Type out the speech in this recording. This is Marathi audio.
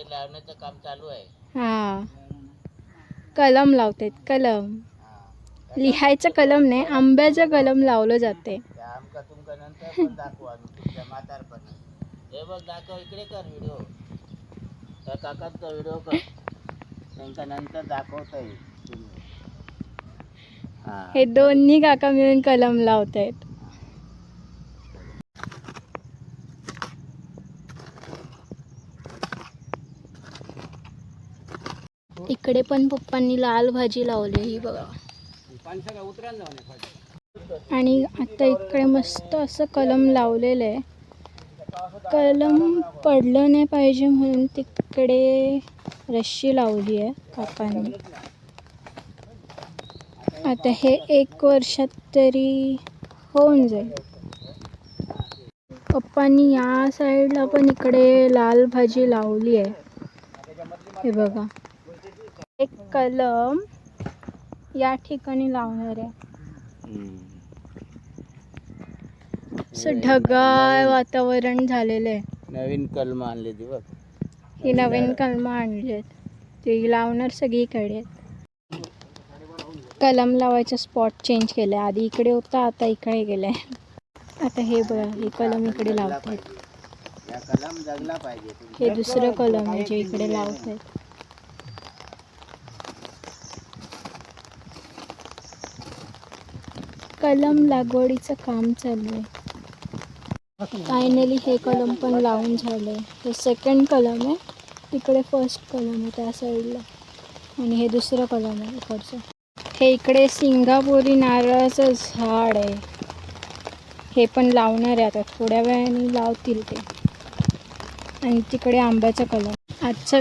ते लावण्याचं काम चालू आहे. हा. कलम लावतात कलम. लिहायचं कलम नाही आंब्याचं कलम लावलं जाते. त्या आमका तुमका नंतर पण दाखवू आम्ही तुमच्या म्हातारपणात हे बघ दाखव इकडे कर व्हिडिओ त्या काकांचा व्हिडिओ कर. त्यांका नंतर दाखवता येईल तुम्ही. हा हे दोन्ही काका मिळून कलम लावत इकडे पण पप्पांनी लाल भाजी लावली ही बघा. आणि आता इकडे मस्त असं कलम लावलेलं आहे. कलम पडलं नाही पाहिजे म्हणून तिकडे रश्शी लावली आहे काकांनी आता हे एक वर्षात तरी होऊन जाईल. पप्पांनी या साईडला पण इकडे लाल भाजी लावली आहे. हे बघा. एक कलम या ठिकाणी लावणार आहे. असं ढगाळ वातावरण झालेलं आहे. नवीन कलम आणले ती बघ. ही नवीन कलम आणली ती लावणार सगळीकडे आहेत. कलम लावायचा स्पॉट चेंज केलं आहे आधी इकडे होता आता इकडे गेलं आहे आता हे बघा हे कलम इकडे लावतात या कलम जगला पाहिजे. तुमचा. हे दुसरं कलम आहे जे इकडे लावत कलम लागवडीचं काम चालू आहे. फायनली हे कलम पण लावून झालं आहे हे सेकंड कलम आहे. इकडे फर्स्ट कलम आहे त्या साईडला आणि हे दुसरं कलम आहे इकडचं. हे इकडे सिंगापुरी नारळाचं झाड आहे. हे पण लावणार आहे आता. थोड्या वेळाने लावतील ते. आणि तिकडे आंब्याचा कलम. आजच्या